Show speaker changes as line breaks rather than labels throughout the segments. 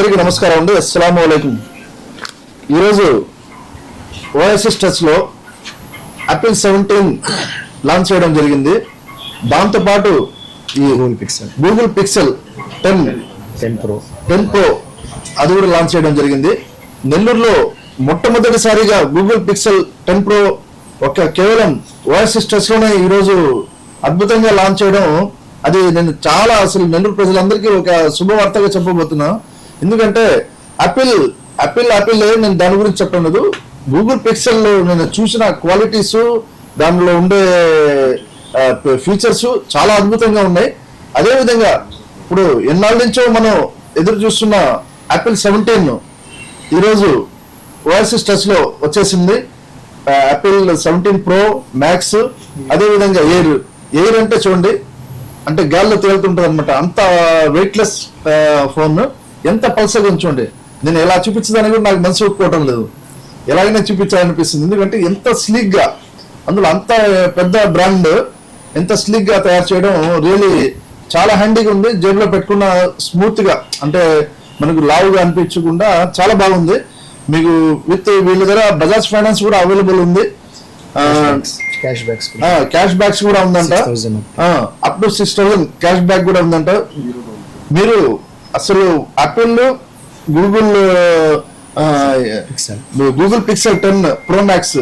అందరికీ నమస్కారం అండి. అస్సలం అయికం ఈరోజు ఓఎస్ఎస్ టచ్లో యాపిల్ సెవెంటీన్ లాంచ్ చేయడం జరిగింది. దాంతోపాటు ఈ
Google Pixel
Google Pixel ten
ten pro
ten pro అది కూడా లాంచ్ చేయడం జరిగింది. నెల్లూరులో మొట్టమొదటిసారిగా గూగుల్ పిక్సెల్ టెన్ ప్రో ఒక కేవలం ఓఎస్ఎస్ టచ్లోనే ఈరోజు అద్భుతంగా లాంచ్ చేయడం. అది నేను చాలా అసలు నెల్లూరు ప్రజలందరికీ ఒక శుభవార్తగా చెప్పబోతున్నా. ఎందుకంటే యాపిల్ యాపిల్ యాపిల్ నేను దాని గురించి చెప్పడం లేదు. గూగుల్ పిక్సెల్ నేను చూసిన క్వాలిటీస్ దానిలో ఉండే ఫీచర్స్ చాలా అద్భుతంగా ఉన్నాయి. అదేవిధంగా ఇప్పుడు ఎన్నాళ్ళ నుంచో మనం ఎదురు చూస్తున్న యాపిల్ సెవెంటీన్ ఈరోజు ఓఎస్ఎస్ టచ్లో వచ్చేసింది. యాపిల్ సెవెంటీన్ ప్రో మ్యాక్స్ అదేవిధంగా ఎయిర్ ఎయిర్ అంటే చూడండి అంటే గాల్లో తేలుతుంటుంది అనమాట అంత వెయిట్లెస్ ఫోన్ ఎంత పల్సగా ఉంచండి. నేను ఎలా చూపించడానికి కూడా నాకు మనసు ఒప్పుకోవటం లేదు. ఎలాగైనా చూపించాలనిపిస్తుంది. ఎందుకంటే ఎంత స్లీక్గా అందులో అంత పెద్ద బ్రాండ్ ఎంత స్లీక్గా తయారు చేయడం రియలీ చాలా హ్యాండీగా ఉంది. జేబులో పెట్టుకున్న స్మూత్గా అంటే మనకు లావుగా అనిపించకుండా చాలా బాగుంది. మీకు విత్ వీళ్ళ దగ్గర బజాజ్ ఫైనాన్స్ కూడా అవైలబుల్ ఉంది.
క్యాష్ బ్యాక్స్
క్యాష్ బ్యాక్స్ కూడా ఉందంట.
6,000.
Up to six thousand cash back కూడా ఉందంట. మీరు అసలు Apple Google Google Pixel ten pro max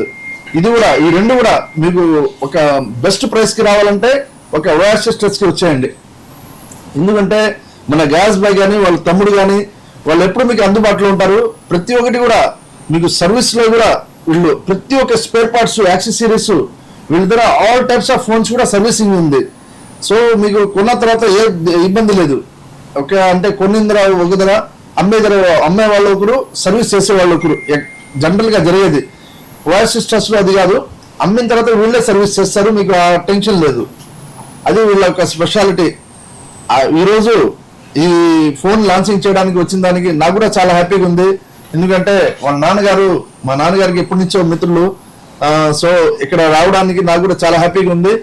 ఇది కూడా ఈ రెండు కూడా మీకు ఒక బెస్ట్ ప్రైస్కి రావాలంటే ఒక ఓఎస్ఎస్ టచ్కి వచ్చేయండి. ఎందుకంటే మన గ్యాస్ బాయ్ కానీ వాళ్ళ తమ్ముడు కానీ వాళ్ళు ఎప్పుడు మీకు అందుబాటులో ఉంటారు. ప్రతి ఒక్కటి కూడా మీకు సర్వీస్లో కూడా వీళ్ళు ప్రతి ఒక్క స్పేర్ పార్ట్స్ యాక్సెసరీస్ వీళ్ళ దగ్గర ఆల్ టైప్స్ ఆఫ్ ఫోన్స్ కూడా సర్వీసింగ్ ఉంది. సో మీకు కొన్న తర్వాత ఏ ఇబ్బంది లేదు. ఓకే అంటే కొన్నిన ఒక ధర అమ్మే అమ్మే వాళ్ళు ఒకరు సర్వీస్ చేసే వాళ్ళు ఒకరు జనరల్గా జరిగేది. వాయిస్ సిస్టర్స్లో అది కాదు. అమ్మిన తర్వాత వీళ్ళే సర్వీస్ చేస్తారు మీకు ఆ టెన్షన్ లేదు. అది వీళ్ళ యొక్క స్పెషాలిటీ. ఈరోజు ఈ ఫోన్ లాంచింగ్ చేయడానికి వచ్చిన దానికి నాకు కూడా చాలా హ్యాపీగా ఉంది. ఎందుకంటే వాళ్ళ నాన్నగారు మా నాన్నగారికి ఎప్పటి నుంచో మిత్రులు. సో ఇక్కడ రావడానికి నాకు కూడా చాలా హ్యాపీగా ఉంది.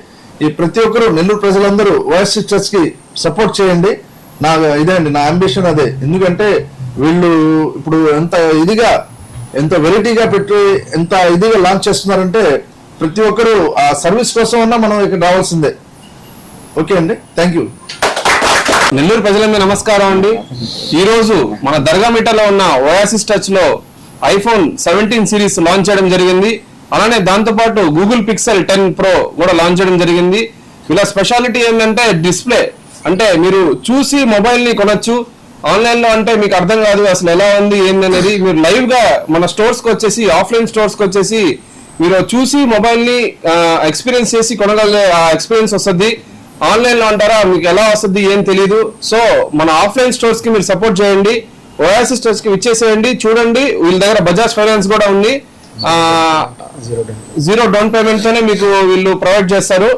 ఈ ప్రతి ఒక్కరు నెల్లూరు ప్రజలందరూ వాయిస్ సిస్టర్స్కి సపోర్ట్ చేయండి. నా ఇదే అండి నా అంబిషన్ అదే. ఎందుకంటే వీళ్ళు ఇప్పుడు ఎంత ఇదిగా ఎంత వెరైటీగా పెట్టి ఎంత ఇదిగా లాంచ్ చేస్తున్నారంటే ప్రతి ఒక్కరు ఆ సర్వీస్ కోసం ఉన్నా మనం ఇక్కడ రావాల్సిందే. ఓకే అండి? థ్యాంక్ యూ
నెల్లూరు ప్రజలందరూ నమస్కారం అండి. ఈరోజు మన దర్గా మీటర్లో ఉన్న ఓయాసిస్ టచ్లో ఐఫోన్ సెవెంటీన్ సిరీస్ లాంచ్ చేయడం జరిగింది. అలానే దాంతోపాటు గూగుల్ పిక్సెల్ టెన్ ప్రో కూడా లాంచ్ చేయడం జరిగింది. ఇలా స్పెషాలిటీ ఏంటంటే డిస్ప్లే అంటే మీరు చూసి మొబైల్ని కొనొచ్చు. ఆన్లైన్లో అంటే మీకు అర్థం కాదు అసలు ఎలా ఉంది ఏంది అనేది. మీరు లైవ్గా మన స్టోర్స్కి వచ్చేసి ఆఫ్లైన్ స్టోర్స్కి వచ్చేసి మీరు చూసి మొబైల్ని ఎక్స్పీరియన్స్ చేసి కొనగలిగే ఆ ఎక్స్పీరియన్స్ వస్తుంది. ఆన్లైన్లో అంటారా మీకు ఎలా వస్తుంది ఏం తెలియదు సో మన ఆఫ్లైన్ స్టోర్స్కి మీరు సపోర్ట్ చేయండి. ఓయాసిస్ స్టోర్స్కి ఇచ్చేసేయండి చూడండి. వీళ్ళ దగ్గర బజాజ్ ఫైనాన్స్ కూడా ఉంది.
జీరో డౌన్
పేమెంట్ తోనే మీకు వీళ్ళు ప్రొవైడ్ చేస్తారు.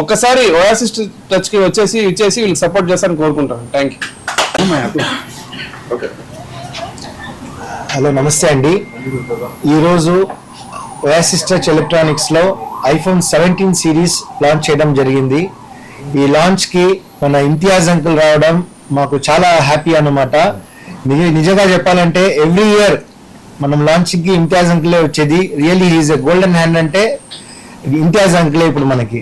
ఒక్కసారి ఓయాసిస్ టచ్కి వచ్చేసి ఇచ్చేసి వీళ్ళు సపోర్ట్ చేస్తారని కోరుకుంటాను. థ్యాంక్ యూ
ఓకే
హలో నమస్తే అండి. ఈరోజు ఓయాసిస్ టచ్ ఎలక్ట్రానిక్స్లో ఐఫోన్ సెవెంటీన్ సిరీస్ లాంచ్ చేయడం జరిగింది. ఈ లాంచ్కి మన ఇంతియాజ్ అంకుల్ రావడం మాకు చాలా హ్యాపీ అన్నమాట. నిజ నిజంగా చెప్పాలంటే ఎవ్రీ ఇయర్ మనం లాంచ్కి ఇంతియాజ్ అంకులే వచ్చేది. Really is a golden hand అంటే ఇంతియాజ్ అంకులే ఇప్పుడు మనకి.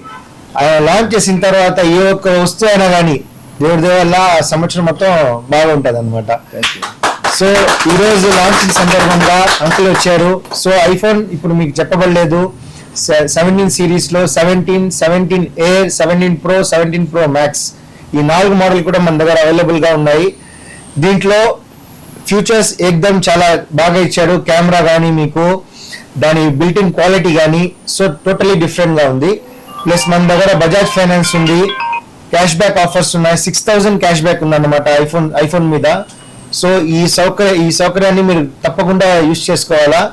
ఆయన లాంచ్ చేసిన తర్వాత ఏ ఒక్క వస్తువు అయినా కానీ దేవుడి దేవల్ల ఆ సంవత్సరం మొత్తం బాగుంటుంది అనమాట సో ఈ రోజు లాంచింగ్ సందర్భంగా అంకుల్ వచ్చారు. సో ఐఫోన్ ఇప్పుడు మీకు చెప్పబడలేదు. సెవెంటీన్ సిరీస్లో seventeen seventeen air seventeen pro seventeen pro max ఈ నాలుగు మోడల్ కూడా మన దగ్గర అవైలబుల్గా ఉన్నాయి. దీంట్లో ఫీచర్స్ ఏకదమ్ చాలా బాగా ఇచ్చారు. కెమెరా కానీ మీకు దాని బిల్ట్ ఇన్ క్వాలిటీ కానీ సో టోటలీ డిఫరెంట్గా ఉంది. ప్లస్ మన దగ్గర బజాజ్ ఫైనాన్స్ ఉంది. క్యాష్ బ్యాక్ ఆఫర్స్ ఉన్నాయి. సిక్స్ థౌసండ్ క్యాష్ బ్యాక్ ఉందన్నమాట ఐఫోన్ ఐఫోన్ మీద. సో ఈ సౌకర్య ఈ సౌకర్యాన్ని మీరు తప్పకుండా యూస్ చేసుకోవాలా?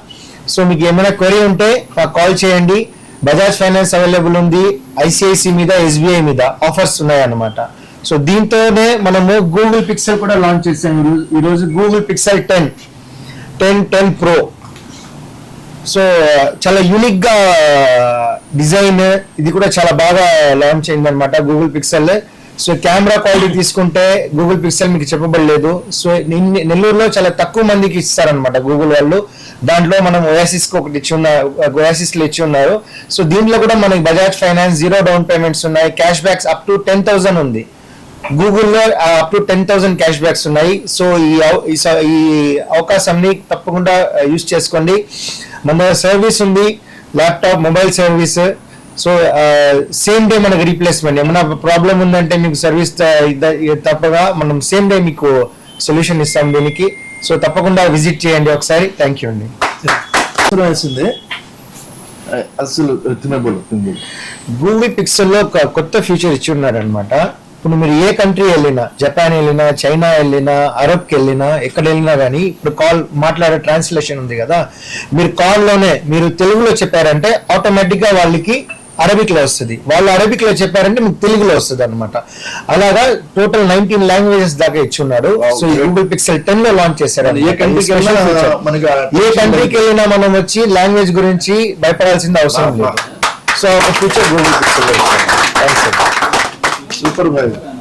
సో మీకు ఏమైనా క్వరీ ఉంటే మాకు కాల్ చేయండి. బజాజ్ ఫైనాన్స్ అవైలబుల్ ఉంది. ఐసిఐసి మీద ఎస్బీఐ మీద ఆఫర్స్ ఉన్నాయన్నమాట. సో దీంతోనే మనము గూగుల్ పిక్సెల్ కూడా లాంచ్ చేసాము ఈరోజు- ఈరోజు Google Pixel ten ten ten pro. So చాలా యూనిక్గా డిజైన్ ఇది కూడా చాలా బాగా లాంచ్ అయింది అనమాట Google Pixel so camera quality తీసుకుంటే గూగుల్ పిక్సెల్ మీకు చెప్పబడలేదు. సో నెల్లూరులో చాలా తక్కువ మందికి ఇస్తారనమాట గూగుల్ వాళ్ళు. దాంట్లో మనం ఓయాసిస్ ఒకటి ఇచ్చి ఉన్న ఓయాసిస్ ఇచ్చి ఉన్నారు. సో దీంట్లో కూడా మనకి Bajaj finance zero down payments ఉన్నాయి. Cash backs up to ten thousand ఉంది. గూగుల్లో up to ten thousand cash backs ఉన్నాయి. సో ఈ అవ- ఈ అవకాశాన్ని తప్పకుండా యూస్ చేసుకోండి. మన సర్వీస్ ఉంది. Laptop mobile service so same day మనకి రీప్లేస్మెంట్ ఏమైనా ప్రాబ్లం ఉందంటే మీకు సర్వీస్ తప్పగా మనం సేమ్ డే మీకు సొల్యూషన్ ఇస్తాం దీనికి. సో తప్పకుండా విజిట్ చేయండి ఒకసారి. థ్యాంక్ యూ అండి.
వేసింది అసలు
గూగుల్ పిక్సెల్లో ఒక కొత్త ఫీచర్ ఇచ్చి ఉన్నారనమాట ఇప్పుడు మీరు ఏ కంట్రీ వెళ్ళినా జపాన్ వెళ్ళినా చైనా వెళ్ళినా అరబ్కి వెళ్ళినా ఎక్కడ వెళ్ళినా కానీ ఇప్పుడు కాల్ మాట్లాడే ట్రాన్స్లేషన్ ఉంది కదా మీరు కాల్లోనే మీరు తెలుగులో చెప్పారంటే ఆటోమేటిక్గా వాళ్ళకి అరబిక్లో వస్తుంది. వాళ్ళు అరబిక్లో చెప్పారంటే మీకు తెలుగులో వస్తుంది అనమాట అలాగా టోటల్ నైన్టీన్ లాంగ్వేజెస్ దాకా ఇచ్చి ఉన్నారు. సో గూగుల్ పిక్సెల్ టెన్లో లాంచ్ చేశారు
ఏ కంట్రీకి వెళ్ళినా మనకి ఆ
ఏ కంట్రీకి వెళ్ళినా మనం వచ్చి లాంగ్వేజ్ గురించి భయపడాల్సిన అవసరం లేదు. So future Google Pixel thanks
super